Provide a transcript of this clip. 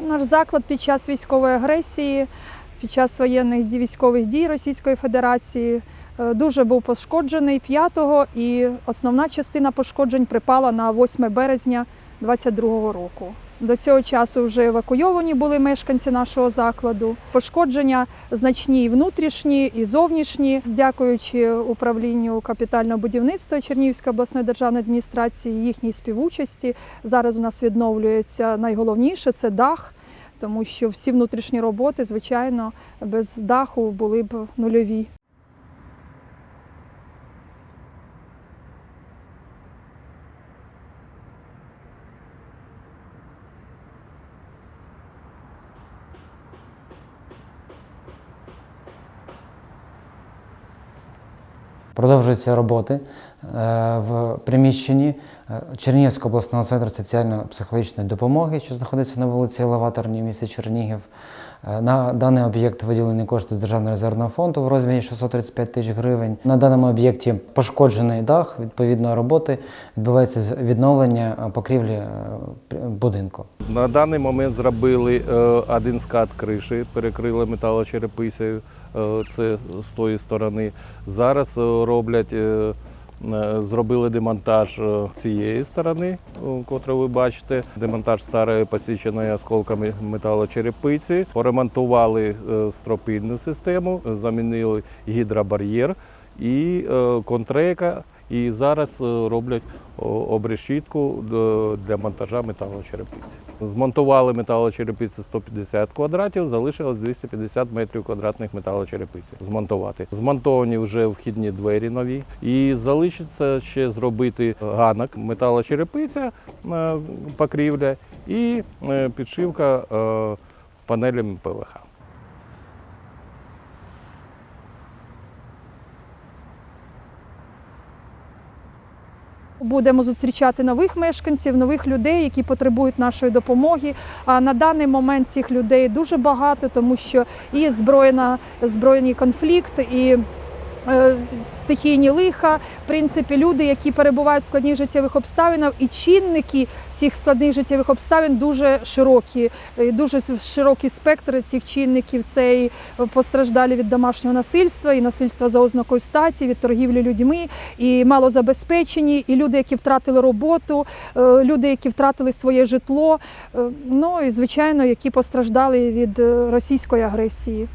Наш заклад під час військової агресії, під час воєнних дій, військових дій Російської Федерації е, дуже був пошкоджений 5-го і основна частина пошкоджень припала на 8 березня 22-го року. До цього часу вже евакуйовані були мешканці нашого закладу. Пошкодження значні і внутрішні, і зовнішні, дякуючи управлінню капітального будівництва Чернігівської обласної державної адміністрації, їхній співучасті. Зараз у нас відновлюється найголовніше це дах, тому що всі внутрішні роботи, звичайно, без даху були б нульові. Продовжуються роботи в приміщенні е, Чернігівського обласного центру соціально-психологічної допомоги, що знаходиться на вулиці Елеваторній в Чернігів. Е, На даний об'єкт виділені кошти з Державного резервного фонду в розмірі 635 тисяч гривень. На даному об'єкті пошкоджений дах, відповідно роботи відбувається відновлення е, покрівлі е, будинку. На даний момент зробили е, один скат криші, перекрили металочерепицею, е, це з тої сторони. Зараз е, роблять, е, е, зробили демонтаж е, цієї сторони, е, котру ви бачите. Демонтаж старої посіченої осколками металочерепиці. Поремонтували е, стропільну систему, замінили гідробар'єр і е, контрейка. І зараз е, роблять обрешітку для монтажа металочерепиці. Змонтували металочерепиці 150 квадратів, залишилось 250 метрів квадратних металочерепиці змонтувати. Змонтовані вже вхідні двері нові. І залишиться ще зробити ганок металочерепиця, е, покрівля і е, підшивка е, панелями ПВХ. Будемо зустрічати нових мешканців, нових людей, які потребують нашої допомоги. А на даний момент цих людей дуже багато, тому що і збройна, збройний конфлікт, і стихійні лиха, в принципі, люди, які перебувають в складних життєвих обставинах, і чинники цих складних життєвих обставин дуже широкі, Е, дуже широкий спектр цих чинників. Це і постраждалі від домашнього насильства, і насильства за ознакою статі, від торгівлі людьми, і малозабезпечені, і люди, які втратили роботу, е, люди, які втратили своє житло. е, Ну і звичайно, які постраждали від е, російської агресії.